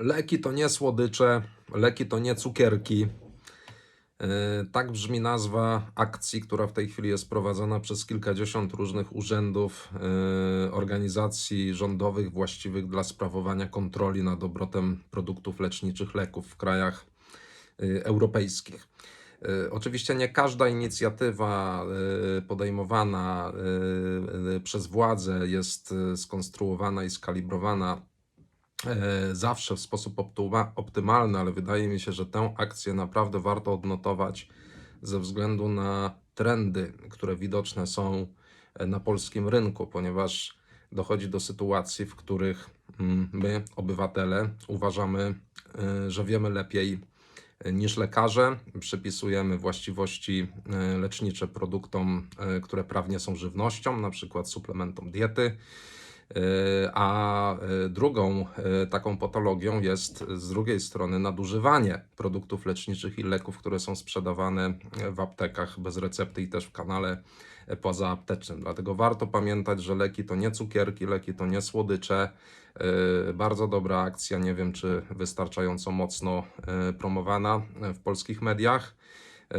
Leki to nie słodycze, leki to nie cukierki. Yy, Tak brzmi nazwa akcji, która w tej chwili jest prowadzona przez kilkadziesiąt różnych urzędów, yy, organizacji rządowych właściwych dla sprawowania kontroli nad obrotem produktów leczniczych, leków w krajach yy, europejskich. Oczywiście nie każda inicjatywa podejmowana przez władze jest skonstruowana i skalibrowana e, zawsze w sposób optyma- optymalny, ale wydaje mi się, że tę akcję naprawdę warto odnotować ze względu na trendy, które widoczne są e, na polskim rynku, ponieważ dochodzi do sytuacji, w których mm, my, obywatele, uważamy, e, że wiemy lepiej e, niż lekarze, przypisujemy właściwości e, lecznicze produktom, e, które prawnie są żywnością, na przykład suplementom diety. E, A e, drugą e, taką patologią jest z drugiej strony nadużywanie produktów leczniczych i leków, które są sprzedawane w aptekach bez recepty i też w kanale pozaaptecznym. Dlatego warto pamiętać, że leki to nie cukierki, leki to nie słodycze. Bardzo dobra akcja, nie wiem czy wystarczająco mocno promowana w polskich mediach.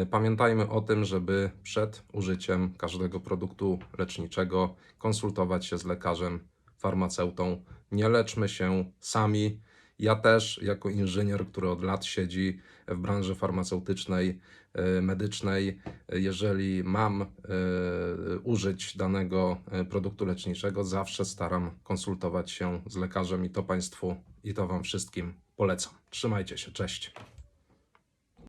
Pamiętajmy o tym, żeby przed użyciem każdego produktu leczniczego konsultować się z lekarzem, farmaceutą. Nie leczmy się sami. Ja też, jako inżynier, który od lat siedzi w branży farmaceutycznej, e, medycznej, jeżeli mam e, użyć danego e, produktu leczniczego, zawsze staram konsultować się z lekarzem i to Państwu i to Wam wszystkim polecam. Trzymajcie się, cześć.